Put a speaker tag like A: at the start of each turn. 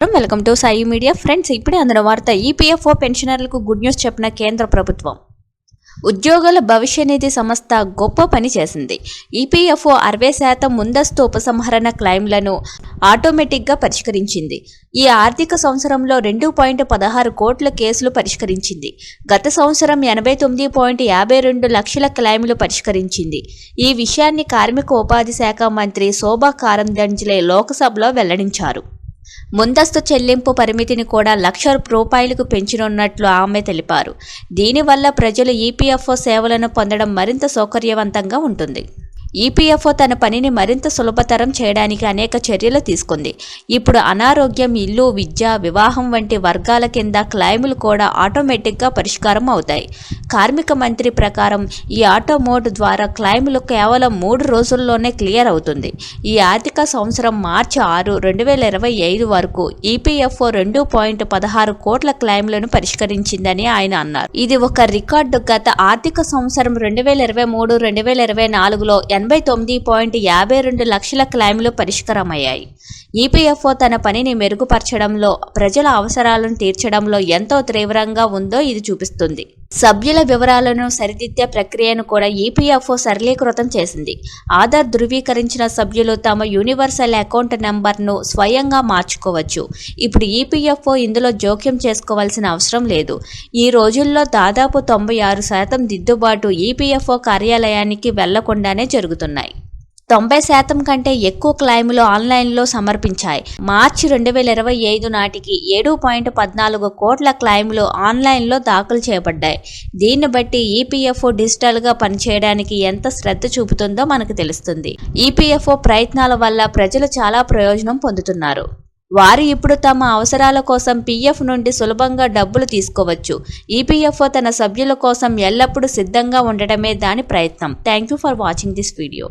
A: Welcome to Sai media. Friends ఇప్పుడే అందిన వార్త ఈపీఎఫ్ఓ పెన్షనర్లకు గుడ్ న్యూస్ చెప్పిన కేంద్ర ప్రభుత్వం. ఉద్యోగుల భవిష్య నిధి సంస్థ గొప్ప పని చేసింది. ఈపీఎఫ్ఓ అరవై శాతం ముందస్తు ఉపసంహరణ క్లెయిమ్లను ఆటోమేటిక్గా పరిష్కరించింది. ఈ ఆర్థిక సంవత్సరంలో రెండు పాయింట్ పదహారు కోట్ల కేసులు పరిష్కరించింది. గత సంవత్సరం ఎనభై తొమ్మిది పాయింట్ యాభై రెండు లక్షల క్లైమ్లు పరిష్కరించింది. ఈ విషయాన్ని కార్మిక ఉపాధి శాఖ మంత్రి శోభా కారందంజ్లే లోక్సభలో వెల్లడించారు. ముందస్తు చెల్లింపు పరిమితిని కూడా లక్ష రూపాయలకు పెంచనున్నట్లు ఆమె తెలిపారు. దీనివల్ల ప్రజలు ఈపీఎఫ్ఓ సేవలను పొందడం మరింత సౌకర్యవంతంగా ఉంటుంది. ఈపీఎఫ్ఓ తన పనిని మరింత సులభతరం చేయడానికి అనేక చర్యలు తీసుకుంది. ఇప్పుడు అనారోగ్యం ఇల్లు విద్య వివాహం వంటి వర్గాల కింద క్లైములు కూడా ఆటోమేటిక్గా పరిష్కారం అవుతాయి. కార్మిక మంత్రి ప్రకారం ఈ ఆటో మోడ్ ద్వారా క్లైములు కేవలం మూడు రోజుల్లోనే క్లియర్ అవుతుంది. ఈ ఆర్థిక సంవత్సరం మార్చి ఆరు రెండు వేల ఇరవై ఐదు వరకు ఈపీఎఫ్ఓ రెండు పాయింట్ పదహారు కోట్ల క్లైమ్లను పరిష్కరించిందని ఆయన అన్నారు. ఇది ఒక రికార్డు. గత ఆర్థిక సంవత్సరం రెండు వేల ఇరవై మూడు రెండు వేల ఇరవై నాలుగులో ఎనభై తొమ్మిది పాయింట్ యాభై రెండు లక్షల క్లైమ్లు పరిష్కారమయ్యాయి. ఈపీఎఫ్ఓ తన పనిని మెరుగుపరచడంలో ప్రజల అవసరాలను తీర్చడంలో ఎంతో తీవ్రంగా ఉందో ఇది చూపిస్తుంది. సభ్యుల వివరాలను సరిదిద్దే ప్రక్రియను కూడా ఈపీఎఫ్ఓ సరళీకృతం చేసింది. ఆధార్ ధృవీకరించిన సభ్యులు తమ యూనివర్సల్ అకౌంట్ నెంబర్ను స్వయంగా మార్చుకోవచ్చు. ఇప్పుడు ఈపీఎఫ్ఓ ఇందులో జోక్యం చేసుకోవాల్సిన అవసరం లేదు. ఈ రోజుల్లో దాదాపు తొంభై ఆరు శాతం దిద్దుబాటు ఈపీఎఫ్ఓ కార్యాలయానికి వెళ్ళకుండానే జరుగుతున్నాయి. తొంభై శాతం కంటే ఎక్కువ క్లైములు ఆన్లైన్లో సమర్పించాయి. మార్చి రెండు వేల ఇరవై ఐదు నాటికి ఏడు పాయింట్ పద్నాలుగు కోట్ల క్లైములు ఆన్లైన్లో దాఖలు చేయబడ్డాయి. దీన్ని బట్టి ఈపీఎఫ్ఓ డిజిటల్గా పనిచేయడానికి ఎంత శ్రద్ధ చూపుతుందో మనకు తెలుస్తుంది. ఈపీఎఫ్ఓ ప్రయత్నాల వల్ల ప్రజలు చాలా ప్రయోజనం పొందుతున్నారు. వారు ఇప్పుడు తమ అవసరాల కోసం పీఎఫ్ నుండి సులభంగా డబ్బులు తీసుకోవచ్చు. ఈపీఎఫ్ఓ తన సభ్యుల కోసం ఎల్లప్పుడూ సిద్ధంగా ఉండటమే దాని ప్రయత్నం. Thank you for watching this video.